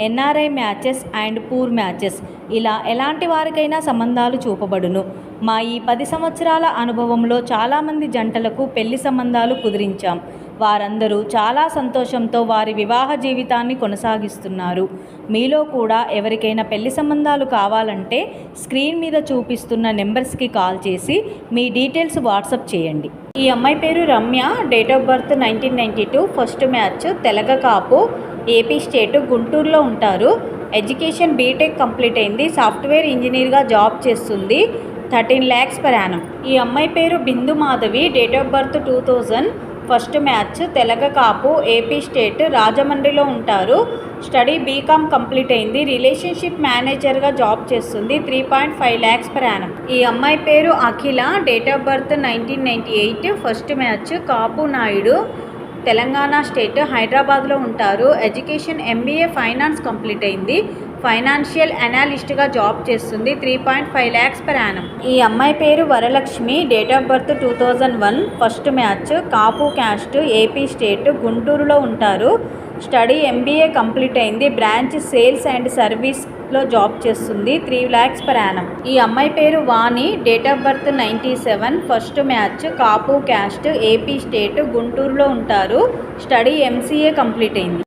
NRI matches and poor matches. ఇలా ఎలాంటి వారికైనా సంబంధాలు చూపబడును. మా ఈ పది సంవత్సరాల అనుభవంలో చాలామంది జంటలకు పెళ్ళి సంబంధాలు కుదిరించాం. వారందరూ చాలా సంతోషంతో వారి వివాహ జీవితాన్ని కొనసాగిస్తున్నారు. మీలో కూడా ఎవరికైనా పెళ్ళి సంబంధాలు కావాలంటే స్క్రీన్ మీద చూపిస్తున్న నెంబర్స్కి కాల్ చేసి మీ డీటెయిల్స్ వాట్సప్ చేయండి. ఈ అమ్మాయి పేరు Ramya date of birth nineteen ninety two first match Telaga Kapu AP state గుంటూరులో ఉంటారు. ఎడ్యుకేషన్ బీటెక్ కంప్లీట్ అయింది. సాఫ్ట్వేర్ ఇంజనీర్గా జాబ్ చేస్తుంది. థర్టీన్ ల్యాక్స్ పర్ యానం ఈ అమ్మాయి పేరు Bindu Madhavi. Date of birth two thousand first match Telaga Kapu AP state రాజమండ్రిలో ఉంటారు. స్టడీ బీకామ్ కంప్లీట్ అయింది. రిలేషన్షిప్ మేనేజర్గా జాబ్ చేస్తుంది. Three point five lakhs per annum ఈ అమ్మాయి పేరు Akhila. Date of birth nineteen ninety eight first match Kapu Naidu. Telangana state హైదరాబాద్లో ఉంటారు. ఎడ్యుకేషన్ ఎంబీఏ ఫైనాన్స్ కంప్లీట్ అయింది. ఫైనాన్షియల్ అనాలిస్ట్గా జాబ్ చేస్తుంది. Three point five lakhs per annum. ఈ అమ్మాయి పేరు Varalakshmi. Date of birth two thousand one. First match. Kapu caste. AP state. గుంటూరులో ఉంటారు. స్టడీ ఎంబీఏ కంప్లీట్ అయింది. బ్రాంచ్ సేల్స్ అండ్ సర్వీస్ లో జాబ్ చేస్తుంది. Three lakhs per annum. ఈ అమ్మాయి పేరు Vani. Date of birth ninety seven. First match. Kapu caste AP state గుంటూరులో ఉంటారు. స్టడీ ఎంసీఏ కంప్లీట్ అయింది.